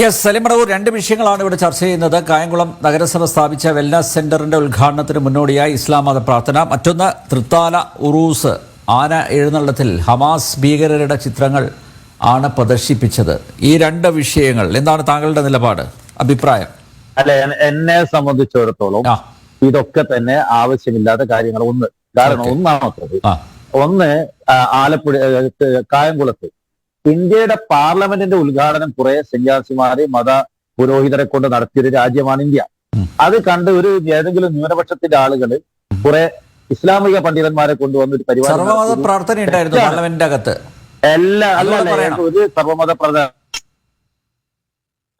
Yes സലിമടവൂർ രണ്ട് വിഷയങ്ങളാണ് ഇവിടെ ചർച്ച ചെയ്യുന്നത്. കായംകുളം നഗരസഭ സ്ഥാപിച്ച വെൽനസ് സെന്ററിന്റെ ഉദ്ഘാടനത്തിന് മുന്നോടിയായി ഇസ്ലാം മത പ്രാർത്ഥന. മറ്റൊന്ന് തൃത്താല ഉറൂസ്. ആന എഴുന്നള്ളത്തിൽ ഹമാസ് ഭീകരരുടെ ചിത്രങ്ങൾ ആണ് പ്രദർശിപ്പിച്ചത്. ഈ രണ്ട് വിഷയങ്ങൾ എന്താണ് താങ്കളുടെ നിലപാട് അഭിപ്രായം? അല്ലെ എന്നെ സംബന്ധിച്ചിടത്തോളം ഇതൊക്കെ തന്നെ ആവശ്യമില്ലാത്ത കാര്യങ്ങൾ ഒന്ന്. കാരണം. ഒന്നാമത്തത് ഒന്ന് ആലപ്പുഴ കായംകുളത്ത് ഇന്ത്യയുടെ പാർലമെന്റിന്റെ ഉദ്ഘാടനം കുറെ സന്യാസിമാരെ മത പുരോഹിതരെ കൊണ്ട് നടത്തിയൊരു രാജ്യമാണ് ഇന്ത്യ. അത് കണ്ട് ഒരു ഏതെങ്കിലും ന്യൂനപക്ഷത്തിന്റെ ആളുകൾ കുറെ ഇസ്ലാമിക പണ്ഡിതന്മാരെ കൊണ്ടുവന്ന ഒരു പരിപാടി സർവമത നടത്തി. പ്രാർത്ഥന ഉണ്ടായിരുന്നു പാർലമെന്റിന്റെ അകത്ത്. എല്ലാ അല്ല. ഒരു സർവമത പ്രധാന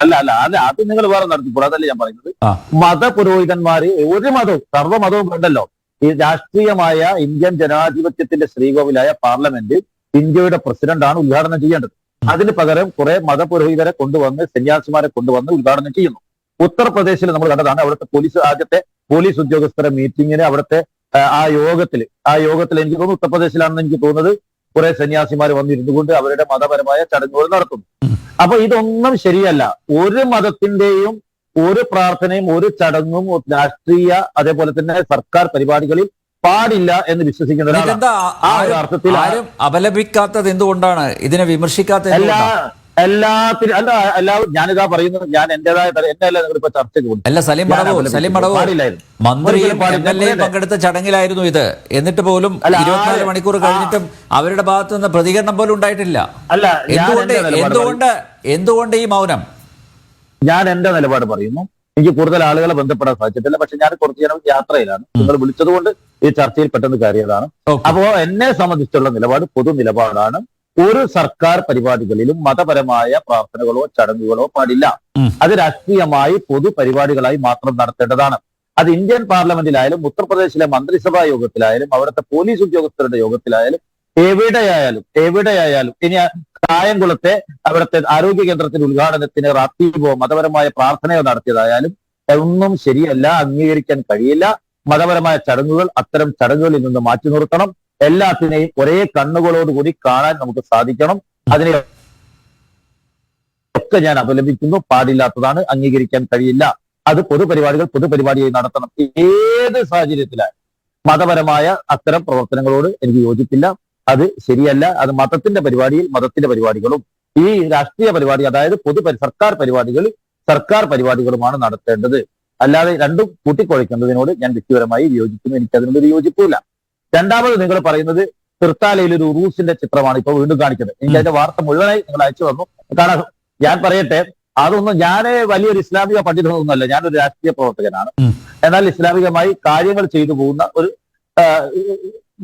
അല്ല അല്ല അല്ല അത് നിങ്ങൾ വേറെ നടത്തി അതല്ല ഞാൻ പറയുന്നത്. മത മതപുരോഹിതന്മാര് ഒരു മതവും സർവമതവും കണ്ടല്ലോ. ഈ രാഷ്ട്രീയമായ ഇന്ത്യൻ ജനാധിപത്യത്തിന്റെ ശ്രീകോവിലായ പാർലമെന്റ് ഇന്ത്യയുടെ പ്രസിഡന്റാണ് ഉദ്ഘാടനം ചെയ്യേണ്ടത്. അതിന് പകരം കുറെ മതപുരോഹിതരെ കൊണ്ടുവന്ന് സന്യാസിമാരെ കൊണ്ടുവന്ന് ഉദ്ഘാടനം ചെയ്യുന്നു. ഉത്തർപ്രദേശിൽ നമ്മൾ കണ്ടതാണ് അവിടുത്തെ പോലീസ് ആദ്യത്തെ പോലീസ് ഉദ്യോഗസ്ഥരെ മീറ്റിങ്ങിന് അവിടുത്തെ ആ, യോഗത്തിൽ ആ യോഗത്തിൽ എനിക്ക് തോന്നുന്നു ഉത്തർപ്രദേശിലാണെന്ന് എനിക്ക് തോന്നുന്നത് കുറെ സന്യാസിമാർ വന്നിരുന്നു കൊണ്ട് അവരുടെ മതപരമായ ചടങ്ങുകൾ നടത്തുന്നു. അപ്പൊ ഇതൊന്നും ശരിയല്ല. ഒരു മതത്തിന്റെയും ഒരു പ്രാർത്ഥനയും ഒരു ചടങ്ങും രാഷ്ട്രീയ അതേപോലെ തന്നെ സർക്കാർ പരിപാടികളിൽ പാടില്ല എന്ന് വിശ്വസിക്കുന്ന ഒരാളാണ്. അർത്ഥത്തിൽ ആരും അപലപിക്കാത്തത് എന്തുകൊണ്ടാണ്? ഇതിനെ വിമർശിക്കാത്ത എല്ലാ എല്ലാത്തിനും അല്ല എല്ലാവരും ഞാനിതാ പറയുന്നത് ഞാൻ എന്റേതായ എന്റെ എന്നെ അല്ല നിങ്ങളിപ്പോ ചർച്ചയ്ക്ക് വിടുന്നത്. അല്ല സലീം മടവൂർ സലീം മടവൂർ. മന്ത്രിയും ഒരിക്കലും പാടില്ല. എം എൽ എയും പങ്കെടുത്ത ചടങ്ങിലായിരുന്നു ഇത്. എന്നിട്ട് പോലും ഇരുപത്തിനാല് മണിക്കൂർ കഴിഞ്ഞിട്ടും അവരുടെ ഭാഗത്തു നിന്ന് പ്രതികരണം പോലും ഉണ്ടായിട്ടില്ല. അല്ല എന്തുകൊണ്ട് എന്തുകൊണ്ട് എന്തുകൊണ്ട് ഈ മൗനം? ഞാൻ എന്റെ നിലപാട് പറയുന്നു. എനിക്ക് കൂടുതൽ ആളുകളെ ബന്ധപ്പെടാൻ സാധിച്ചിട്ടില്ല. പക്ഷെ ഞാൻ കുറച്ച് നേരം യാത്രയിലാണ്. നിങ്ങൾ വിളിച്ചതുകൊണ്ട് ഈ ചർച്ചയിൽ പെട്ടെന്ന് കയറിയതാണ്. അപ്പോ എന്നെ സംബന്ധിച്ചുള്ള നിലപാട് പൊതു നിലപാടാണ്. ഒരു സർക്കാർ പരിപാടികളിലും മതപരമായ പ്രാർത്ഥനകളോ ചടങ്ങുകളോ പാടില്ല. അത് രാഷ്ട്രീയമായി പൊതു പരിപാടികളായി മാത്രം നടത്തേണ്ടതാണ്. അത് ഇന്ത്യൻ പാർലമെന്റിലായാലും ഉത്തർപ്രദേശിലെ മന്ത്രിസഭാ യോഗത്തിലായാലും അവിടുത്തെ പോലീസ് ഉദ്യോഗസ്ഥരുടെ യോഗത്തിലായാലും എവിടെയായാലും എവിടെയായാലും ഇനി കായംകുളത്തെ അവിടുത്തെ ആരോഗ്യ കേന്ദ്രത്തിന്റെ ഉദ്ഘാടനത്തിന് റാത്തീബോ മതപരമായ പ്രാർത്ഥനയോ നടത്തിയതായാലും ഒന്നും ശരിയല്ല അംഗീകരിക്കാൻ കഴിയില്ല. മതപരമായ ചടങ്ങുകൾ അത്തരം ചടങ്ങുകളിൽ നിന്ന് മാറ്റി നിർത്തണം. എല്ലാത്തിനെയും ഒരേ കണ്ണുകളോടുകൂടി കാണാൻ നമുക്ക് സാധിക്കണം. അതിനെ ഒക്കെ ഞാൻ അപലപിക്കുന്നു. പാടില്ലാത്തതാണ് അംഗീകരിക്കാൻ കഴിയില്ല. അത് പൊതുപരിപാടികൾ പൊതുപരിപാടിയായി നടത്തണം. ഏത് സാഹചര്യത്തിലായാലും. മതപരമായ അത്തരം പ്രവർത്തനങ്ങളോട് എനിക്ക് യോജിപ്പില്ല. അത് ശരിയല്ല. അത് മതത്തിന്റെ പരിപാടിയിൽ മതത്തിന്റെ പരിപാടികളും ഈ രാഷ്ട്രീയ പരിപാടി അതായത് പൊതു സർക്കാർ പരിപാടികൾ സർക്കാർ പരിപാടികളുമാണ് നടത്തേണ്ടത്. അല്ലാതെ രണ്ടും കൂട്ടിക്കുഴയ്ക്കുന്നതിനോട് ഞാൻ വ്യക്തിപരമായി വിയോജിക്കുന്നു എനിക്ക് അതിനോട് യോജിപ്പില്ല രണ്ടാമത് നിങ്ങൾ പറയുന്നത് തൃത്താലയിൽ ഒരു ഉറൂസിന്റെ ചിത്രമാണ് ഇപ്പോൾ വീണ്ടും കാണിക്കുന്നത്. എനിക്ക് അതിന്റെ വാർത്ത മുഴുവനായി നിങ്ങൾ അയച്ചു തന്നു. കാരണം ഞാൻ പറയട്ടെ അതൊന്നും ഞാൻ വലിയൊരു ഇസ്ലാമിക പണ്ഡിതനൊന്നുമല്ല. ഞാനൊരു രാഷ്ട്രീയ പ്രവർത്തകനാണ്. എന്നാൽ ഇസ്ലാമികമായി കാര്യങ്ങൾ ചെയ്തു പോകുന്ന ഒരു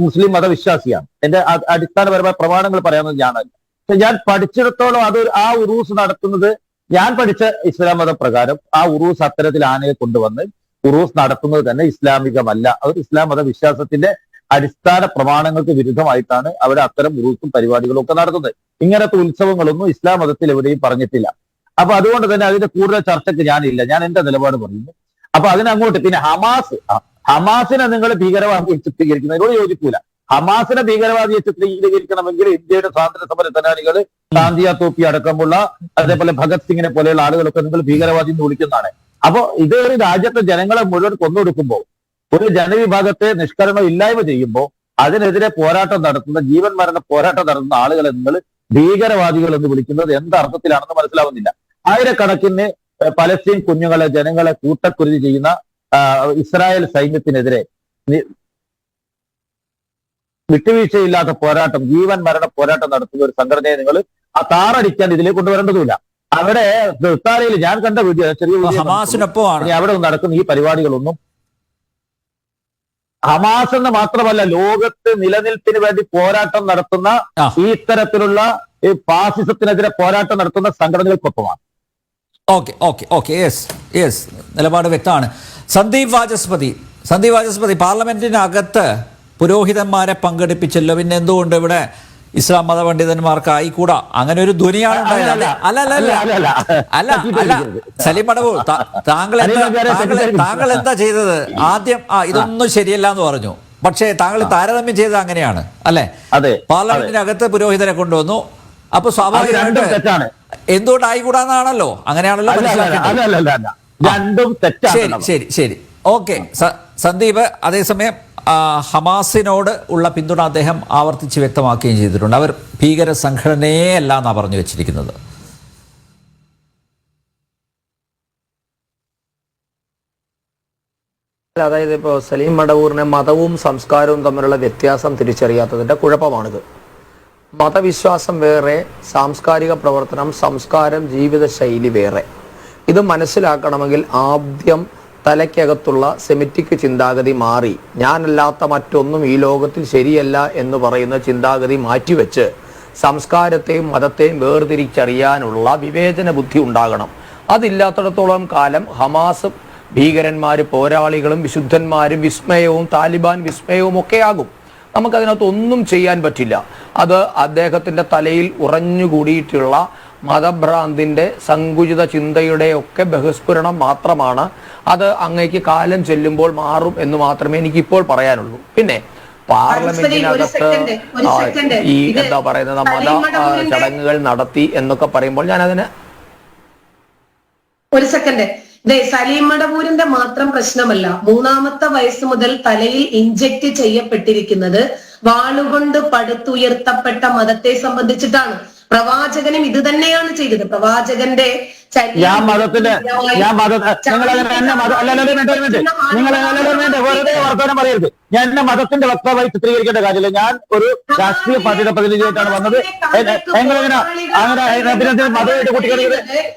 മുസ്ലിം മതവിശ്വാസിയാണ്. എന്റെ അടിസ്ഥാനപരമായ പ്രമാണങ്ങൾ പറയാമെന്ന് ഞാനല്ല ഞാൻ പഠിച്ചിടത്തോളം അത് ആ ഉറൂസ് നടത്തുന്നത് ഞാൻ പഠിച്ച ഇസ്ലാം മത പ്രകാരം ആ ഉറൂസ് അത്തരത്തിൽ ആനയെ കൊണ്ടുവന്ന് ഉറൂസ് നടത്തുന്നത് തന്നെ ഇസ്ലാമികമല്ല. അവർ ഇസ്ലാം മത വിശ്വാസത്തിന്റെ അടിസ്ഥാന പ്രമാണങ്ങൾക്ക് വിരുദ്ധമായിട്ടാണ് അവിടെ അത്തരം ഉറൂസും പരിപാടികളും ഒക്കെ നടത്തുന്നത്. ഇങ്ങനത്തെ ഉത്സവങ്ങളൊന്നും ഇസ്ലാം മതത്തിൽ എവിടെയും പറഞ്ഞിട്ടില്ല. അപ്പൊ അതുകൊണ്ട് തന്നെ അതിന്റെ കൂടുതൽ ചർച്ചയ്ക്ക് ഞാനില്ല. ഞാൻ എന്റെ നിലപാട് പറയുന്നു. അപ്പൊ അതിനങ്ങോട്ട് പിന്നെ ഹമാസ് ഹമാസിനെ നിങ്ങൾ ഭീകരവാദിയെ ചിത്രീകരിക്കുന്നതിനോട് യോജിക്കൂല. ഹമാസിനെ ഭീകരവാദിയെ ചിത്രീകരിക്കണമെങ്കിൽ ഇന്ത്യയുടെ സ്വാതന്ത്ര്യ സമര സേനാനികൾ ഗാന്ധിയ തോപ്പി അടക്കമുള്ള അതേപോലെ ഭഗത് സിംഗിനെ പോലെയുള്ള ആളുകളൊക്കെ നിങ്ങൾ ഭീകരവാദി എന്ന് വിളിക്കുന്നതാണ്. അപ്പോ ഇത് ഒരു രാജ്യത്തെ ജനങ്ങളെ മുഴുവൻ കൊന്നൊടുക്കുമ്പോൾ ഒരു ജനവിഭാഗത്തെ നിഷ്കരണം ഇല്ലായ്മ ചെയ്യുമ്പോൾ അതിനെതിരെ പോരാട്ടം നടത്തുന്ന ജീവൻ മരണ പോരാട്ടം നടത്തുന്ന ആളുകളെ നിങ്ങൾ ഭീകരവാദികൾ എന്ന് വിളിക്കുന്നത് എന്ത് അർത്ഥത്തിലാണെന്ന് മനസ്സിലാവുന്നില്ല. ആയിരക്കണക്കിന് പലസ്തീൻ കുഞ്ഞുങ്ങളെ ജനങ്ങളെ കൂട്ടക്കുരുതി ചെയ്യുന്ന ഇസ്രായേൽ സൈന്യത്തിനെതിരെ വിട്ടുവീഴ്ചയില്ലാത്ത പോരാട്ടം ജീവൻ മരണ പോരാട്ടം നടത്തുന്ന ഒരു സംഘടനയെ നിങ്ങൾ ആ താറടിക്കാൻ ഇതിലേക്ക് കൊണ്ടുവരേണ്ടതുമില്ല അവിടെ തൃത്താലയിൽ ഞാൻ കണ്ട വീഡിയോ ചെറിയ. ഹമാസിനൊപ്പമാണ് അവിടെ നടക്കുന്ന ഈ പരിപാടികളൊന്നും ഹമാസ് എന്ന് മാത്രമല്ല ലോകത്ത് നിലനിൽപ്പിന് വേണ്ടി പോരാട്ടം നടത്തുന്ന. ഈ ഇത്തരത്തിലുള്ള ഈ ഫാസിസത്തിനെതിരെ പോരാട്ടം നടത്തുന്ന സംഘടനകൾക്കൊപ്പമാണ് okay okay okay yes yes നിലപാട് വ്യക്തമാണ് സന്ദീപ് വാചസ്പതി സന്ദീപ് വാചസ്പതി പാർലമെന്റിനകത്ത് പുരോഹിതന്മാരെ പങ്കെടുപ്പിച്ചല്ലോ പിന്നെ എന്തുകൊണ്ട് ഇവിടെ ഇസ്ലാം മത പണ്ഡിതന്മാർക്ക് ആയിക്കൂടാ? അങ്ങനെ ഒരു ധ്വനിയാണ് ഉണ്ടായത്. അല്ല, അല്ല അല്ല അല്ല സലീം മടവൂർ താ- താങ്കൾ എന്താ താങ്കൾ എന്താ ചെയ്തത്? ആദ്യം ആ ഇതൊന്നും ശരിയല്ല എന്ന് പറഞ്ഞു. പക്ഷേ താങ്കൾ താരതമ്യം ചെയ്തത് അങ്ങനെയാണ് അല്ലെ? പാർലമെന്റിനകത്ത് പുരോഹിതരെ കൊണ്ടുവന്നു. അപ്പൊ സ്വാഭാവികമായിട്ട് എന്തുകൊണ്ട് ആയിക്കൂടാന്നാണല്ലോ? അങ്ങനെയാണല്ലോ രണ്ടും ശരി ശരി ശരി. ഓക്കെ. സന്ദീപ് അതേസമയം ഹമാസിനോട് ഉള്ള പിന്തുണ അദ്ദേഹം ആവർത്തിച്ച് വ്യക്തമാക്കുകയും ചെയ്തിട്ടുണ്ട്. അവർ ഭീകര സംഘടനയേ അല്ല എന്നാണ് പറഞ്ഞു വെച്ചിരിക്കുന്നത്. അതായത് ഇപ്പോൾ സലീം മടവൂറിനെ മതവും സംസ്കാരവും തമ്മിലുള്ള വ്യത്യാസം തിരിച്ചറിയാത്തതിന്റെ കുഴപ്പമാണിത്. മതവിശ്വാസം വേറെ സാംസ്കാരിക പ്രവർത്തനം സംസ്കാരം ജീവിതശൈലി വേറെ. ഇത് മനസ്സിലാക്കണമെങ്കിൽ ആദ്യം തലയ്ക്കകത്തുള്ള സെമിറ്റിക് ചിന്താഗതി മാറി. ഞാനല്ലാത്ത മറ്റൊന്നും ഈ ലോകത്തിൽ ശരിയല്ല എന്ന് പറയുന്ന ചിന്താഗതി മാറ്റിവെച്ച് സംസ്കാരത്തെയും മതത്തെയും വേർതിരിച്ചറിയാനുള്ള വിവേചന ബുദ്ധി ഉണ്ടാകണം. അതില്ലാത്തിടത്തോളം കാലം ഹമാസ് ഭീകരന്മാർ പോരാളികളും വിശുദ്ധന്മാരും വിസ്മയവും താലിബാൻ വിസ്മയവും ഒക്കെ ആകും നമുക്കതിനകത്ത് ഒന്നും ചെയ്യാൻ പറ്റില്ല. അത് അദ്ദേഹത്തിന്റെ തലയിൽ ഉറഞ്ഞുകൂടിയിട്ടുള്ള മതഭ്രാന്തിന്റെ സങ്കുചിത ചിന്തയുടെ ഒക്കെ ബഹുസ്ഫുരണം മാത്രമാണ് അത് അങ്ങേക്ക് കാലം ചെല്ലുമ്പോൾ മാറും എന്ന് മാത്രമേ എനിക്ക് ഇപ്പോൾ പറയാനുള്ളൂ. പിന്നെ പാർലമെന്റിനകത്ത്. ഈ ഇത് എന്താ പറയുന്നത് മത ചടങ്ങുകൾ നടത്തി എന്നൊക്കെ പറയുമ്പോൾ ഞാൻ അതിന് ഒരു സെക്കൻഡ്. ദേ സലീം മടപൂരിന്റെ മാത്രം പ്രശ്നമല്ല. മൂന്നാമത്തെ വയസ്സ് മുതൽ തലയിൽ ഇഞ്ചക്ട് ചെയ്യപ്പെട്ടിരിക്കുന്നത് വാളുകൊണ്ട് പടുത്തുയർത്തപ്പെട്ട മതത്തെ സംബന്ധിച്ചിട്ടാണ്. പ്രവാചകനും ഇത് തന്നെയാണ് ചെയ്തത്. പ്രവാചകന്റെ ഞാൻ മതത്തിന്റെ ഞാൻ മത നിങ്ങൾ അങ്ങനെ എന്നെ മത അല്ല അല്ല വേണ്ട വേണ്ട നിങ്ങൾ വേണ്ട വെറുതെ വർത്തമാനം പറയരുത് ഞാൻ എന്നെ മതത്തിന്റെ വക്താവായി ചിത്രീകരിക്കേണ്ട കാര്യമില്ല ഞാൻ ഒരു രാഷ്ട്രീയ പാർട്ടിയുടെ പ്രതിനിധിയായിട്ടാണ് വന്നത് എങ്ങനെ അങ്ങനെ പിന്നെ മതമായിട്ട്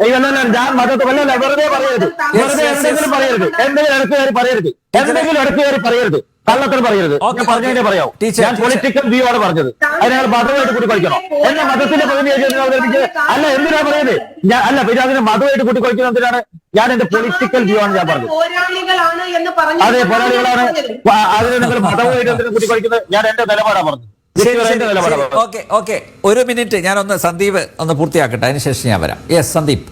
അല്ലല്ല ഞാൻ മതത്തെ അല്ലല്ല വെറുതെ പറയരുത് വെറുതെ എന്തെങ്കിലും പറയരുത് എന്തെങ്കിലും ഇടയ്ക്ക് കയറി പറയരുത് എന്തെങ്കിലും ഇടയ്ക്ക് കയറി പറയരുത് കള്ളത്തിൽ പറയരുത് ഓക്കേ, ഞാൻ പറഞ്ഞതിനെ പറയാം ടീച്ചർ, ഞാൻ പൊളിറ്റിക്കൽ വ്യൂ ആണ് പറഞ്ഞത് അതിനാൽ മതമായിട്ട് കൂടി പഠിക്കണം എന്നെ മതത്തിന്റെ പ്രതിനിധി അവതരിപ്പിച്ച് അല്ല എന്തിനാ പറയുന്നത് ഞാൻ അല്ല പിന്നെ അതിന് മതമായിട്ട് കൂട്ടിക്കൊഴിക്കുന്നതിനാണ് ഞാൻ എന്റെ പൊളിറ്റിക്കൽ വ്യൂ ആണ് ഞാൻ പറഞ്ഞത്. പോരാളികളാണ് എന്ന് പറഞ്ഞു അതെ പോരാളികളാണ്. അതിനെ നിങ്ങൾ മതമായിട്ട് കൂട്ടിക്കൊഴിക്കുന്നത് കൂട്ടി ഞാൻ എന്റെ നിലപാടാണ് പറഞ്ഞത്. Okay okay. ഒരു മിനിറ്റ്. ഞാനൊന്ന് സന്ദീപ് ഒന്ന് പൂർത്തിയാക്കട്ടെ. അതിനുശേഷം ഞാൻ വരാം. യെസ് സന്ദീപ്.